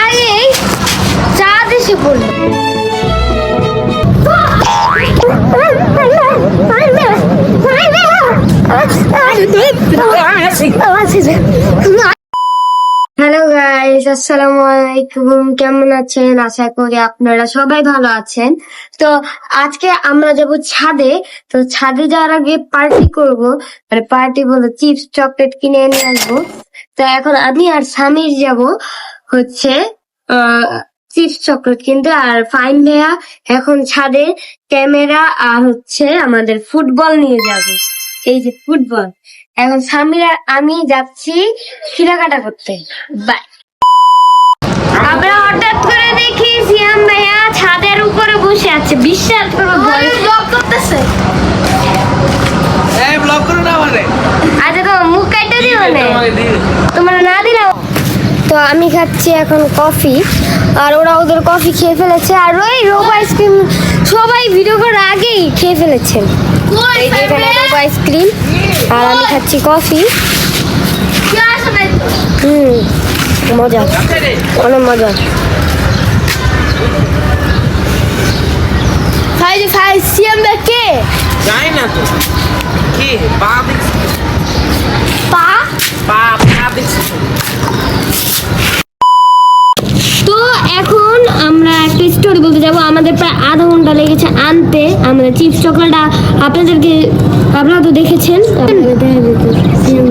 আগেই চাঁদ এসে পড়ল হ্যালো গাইস আসসালামু আলাইকুম, কেমন আছেন? আশা করি আপনারা সবাই ভালো আছেন। তো আজকে আমরা যাব ছাদে। তো ছাদে যাওয়ার আগে পার্টি করব। মানে পার্টি বলে চিপস চকলেট কিনে এনে আসব। তো এখন আমি আর সামির যাব হচ্ছে চিপস চকলেট কিনতে। আর ফাইন ভাইয়া এখন ছাদে ক্যামেরা আর হচ্ছে আমাদের ফুটবল নিয়ে যাবে। এই যে ফুটবল। এখন আর আমি যাচ্ছি কেনাকাটা করতে। বাই। আমরা হঠাৎ করে দেখি সিয়াম ভাইয়া ছাদের উপরে বসে আছে। বিশ্বাস করব ভয় ব্লক করতেছে। এই ব্লক করো না আমারে। আচ্ছা তো মুখ কাটতে দিও না। তোমরা না দিলাম তো আমি খাচ্ছি এখন কফি। আর ওরা ওদের কফি খেয়ে ফেলেছে। আর ওই রোব আইসক্রিম সবাই ভিডিও করার আগেই খেয়ে ফেলেছেন এই যে এখানে রোব আইসক্রিম। আর আমি খাচ্ছি কফি। হুম। মজা। অনেক মজা। সিএম কে? যাই না তো। কি? পা পা? পা পা তো এখন আমরা একটা স্টোরি বলতে যাব। আমাদের প্রায় আধা ঘণ্টা লেগেছে আনতে। আমাদের চিপস চকলেটটা আপনাদেরকে আপনারা তো দেখেছেন।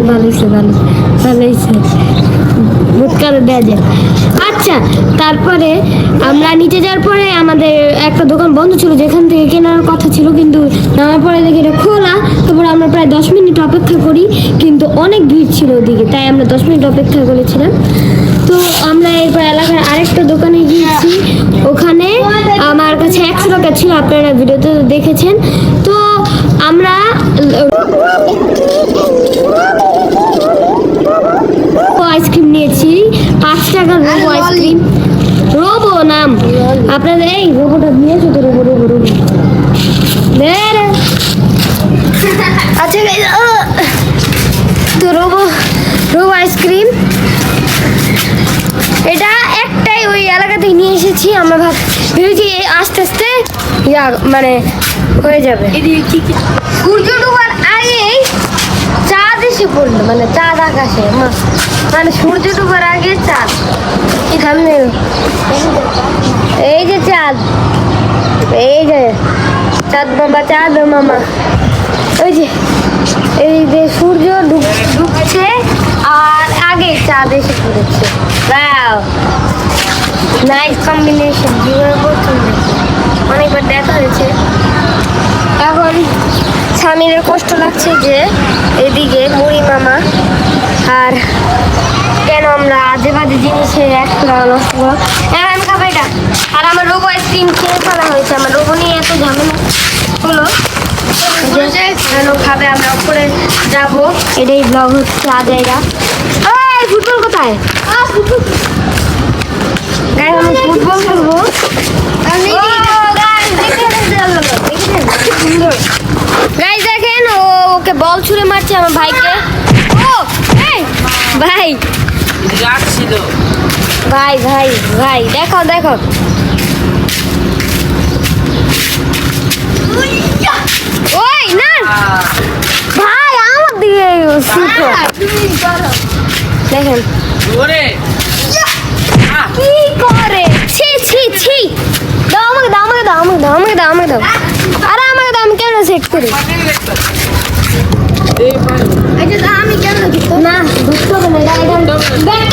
ভালো হয়েছে ভালো ভালো হয়েছে দেওয়া যায় আচ্ছা তারপরে আমরা নিচে যাওয়ার পরে আমাদের একটা দোকান বন্ধ ছিল, যেখান থেকে কেনার কথা ছিল, কিন্তু নামার পরে দেখি এটা খোলা। তারপরে আমরা প্রায় দশ মিনিট অপেক্ষা করি, কিন্তু অনেক ভিড় ছিল ওদিকে, তাই আমরা দশ মিনিট অপেক্ষা করেছিলাম। তো আমরা এরপর এলাকার আরেকটা দোকানে গিয়েছি। ওখানে আমার কাছে একশো টাকা ছিল, আপনারা ভিডিওতে দেখেছেন তো আমরা আইসক্রিম নিয়েছি পাঁচ রোবো আইসক্রিম। রোবো নাম। আপনাদের এই রোবোটা নিয়েছো তো রোবো রোবো রোবো। আচ্ছা তো রোবো রোবো আইসক্রিম। এটা একটাই ওই এলাকা থেকে নিয়ে এসেছি আমরা ভাব ভেবেছি আস্তে আস্তে মানে হয়ে যাবে সূর্য ডোবার আগেই চাঁদ এসে পড়ল মানে চাঁদ আকাশে মানে সূর্য ডোবার আগে চাঁদ সামনে? এই যে চাঁদ এই যে চাঁদ মামা চাঁদ মামা। ওই যে, এই যে সূর্য ডুব- ডুবছে আর আগে চাঁদ এসে পড়েছে! নাইস কম্বিনেশন জীবনে প্রথম অনেকবার দেখা হয়েছে। এখন স্বামীর কষ্ট লাগছে যে এদিকে মুড়ি মামা আর কেন আমরা আজে বাজে জিনিসে এক নষ্ট করো হ্যাঁ আমি খাব এটা। আর আমার রোবো আইসক্রিম খেয়ে ফেলা হয়েছে। আমার রোবো নিয়ে এত ঝামেলা। হলো খাবে আমরা উপরে যাব। এটাই ব্লগ হচ্ছে আজাইরা এই ফুটবল কোথায়? আমি ফুটবল খেলব গাইস দেখেন ও ওকে বল ছুঁড়ে মারছে আমার ভাইকে। ও এই, ভাই। যাচ্ছি তো ভাই ভাই ভাই দেখো দেখো ওই না ভাই আমার দিকে শিখো দেখেন। ওরে কি করে? ছি ছি ছি। দাও আমাকে দাও আমাকে দাও আমাকে দাও আমাকে দাও আমাকে দাও। আরে আমি কেন সেট করি? আমি কেন না ধরতে হবে না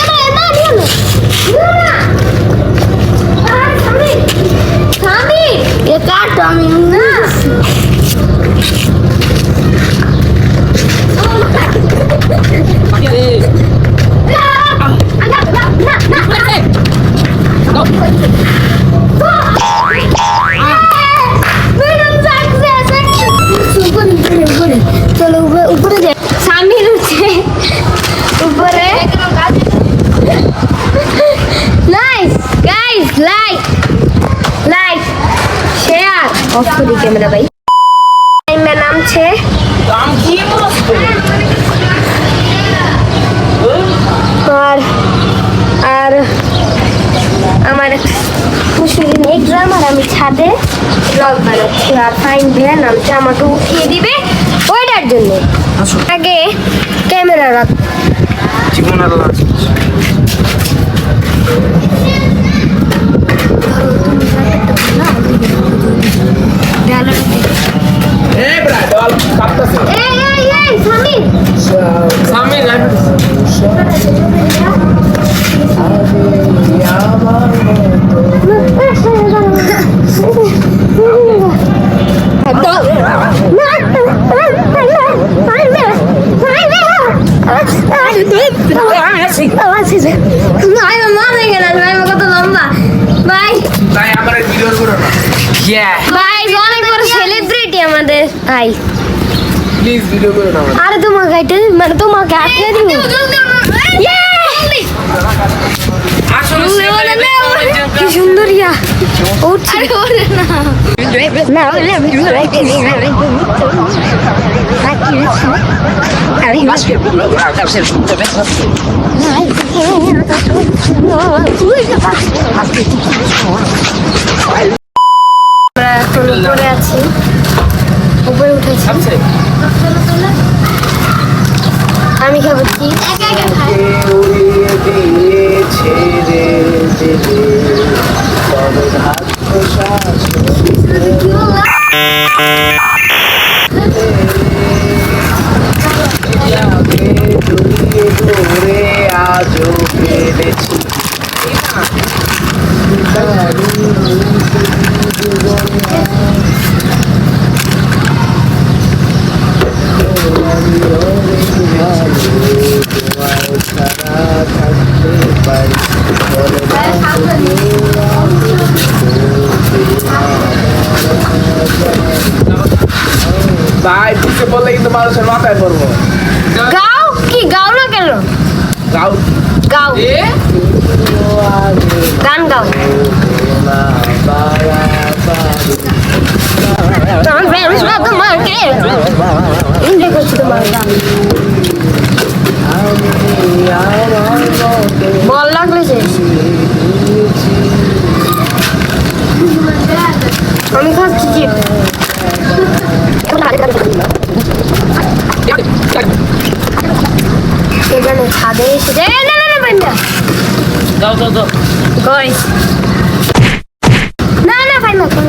ઓફ કરી કેમેરા ભાઈ મેં નામ আর আর আমার মুসলিম এক্সাম আর আমি ছাদে ব্লগ বানাচ্ছি। আর ফাইন ভ্যান নামছে আমাকে উঠিয়ে দিবে ওইটার জন্য। আগে ক্যামেরা রাখ। জীবনের লাস্ট কত লম্বা। ভাই। আমার ভিডিও করো না। ভাই অনেক বড় সেলিব্রিটি আমাদের। ভাই। প্লিজ ভিডিও করো না আরে তোমাকে এটা মানে তোমাকে আটকে দিব আসলে কি সুন্দর ইয়া উঠছে আমরা এখন উপরে উঠেছি আমি খাব কি একা উড়িয়ে দিয়েছে রে দিলে তবে ভাগ্য শাসন কিন্তু মানুষের মাথায় পড়ব। গাও? কি গাও না কেন? গাও। গাও। এ? গান গাও। বল লাগলে শেষ আমি খাচ্ছি চিপ ছাদে এসে যায় না না না পান্ডা দাও দাও দাও কই? না না পান্ডা কোন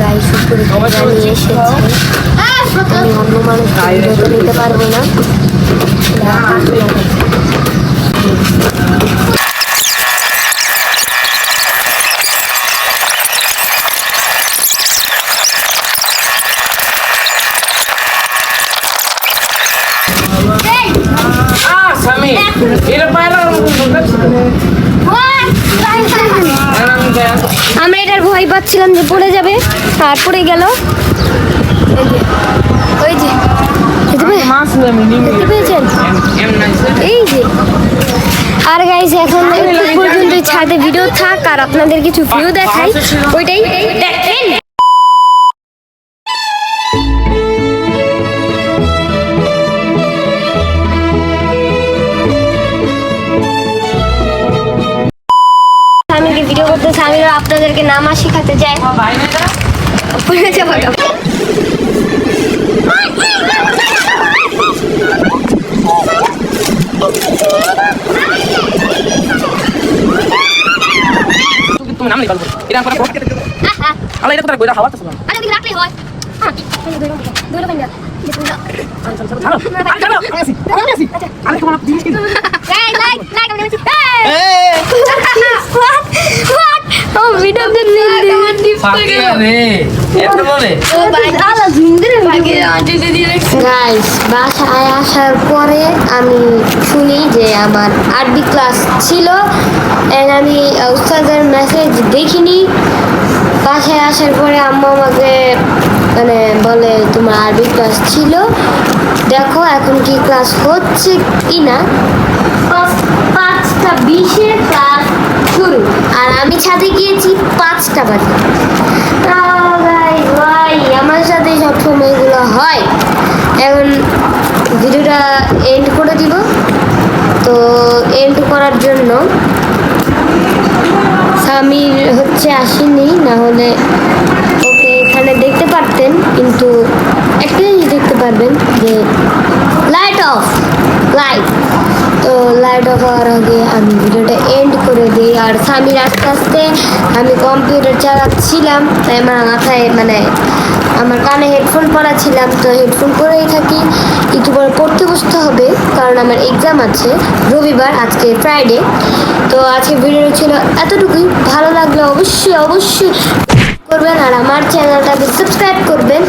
গাইস উপরে নিয়ে এসেছে। আমি অন্য মানুষ নিতে পারব না। ভয় পাচ্ছিলাম যে পড়ে যাবে। আর পড়ে গেল। ওই যে, এই যে আর এখন ছাদে ভিডিও থাক, আর আপনাদের কিছু ভিউ দেখাই, ওইটাই। দেখেন। নামা শেখাতে চায় পড়ে যাব গা। তুমি নাম নিকাল এটা করে আলা এটা কোথায় কইরা হাওয়া তো আরে ওদিকে রাখলেই হয় হ্যাঁ, এই যে দৌড়ো, দৌড়ো পাইনা। এই যে দৌড়ো। ভালো আরে চলো আমি আসি আমি ও, গাইস বাসায় আসার পরে আমি শুনি যে আমার আরবি ক্লাস ছিল আমি উস্তাদের মেসেজ দেখিনি। বাসায় আসার পরে আম্মু আমাকে মানে বলে তোমার আরবি ক্লাস ছিল। দেখো এখন কি ক্লাস হচ্ছে কি না পাঁচ- পাঁচটা বিশে ক্লাস শুরু। আর আমি ছাদে গিয়েছি পাঁচটা বাজে। ভাই আমার সাথে সব সময়গুলো হয়। এখন ভিডিওটা এন্ড করে দিব। তো এন্ড করার জন্য আমির হচ্ছে আসেনি, না হলে ওকে এখানে দেখতে পারতেন, কিন্তু একটা জিনিস দেখতে পারবেন যে লাইট অফ লাইট তো লাইট অফ হওয়ার আগে আমি ভিডিওটা এন্ড করে দিই। আর স্বামীর আস্তে আস্তে আমি কম্পিউটার চালাচ্ছিলাম, তাই আমার মাথায় মানে আমার কানে হেডফোন পরা ছিলাম তো হেডফোন পরেই থাকি। একটু পরে পড়তে বসতে হবে, কারণ আমার এক্সাম আছে, রবিবার, আজকে ফ্রাইডে তো আজকে ভিডিও ছিল এতটুকুই। ভালো লাগলে অবশ্যই অবশ্যই করবেন, আর আমার চ্যানেলটাকে সাবস্ক্রাইব করবেন।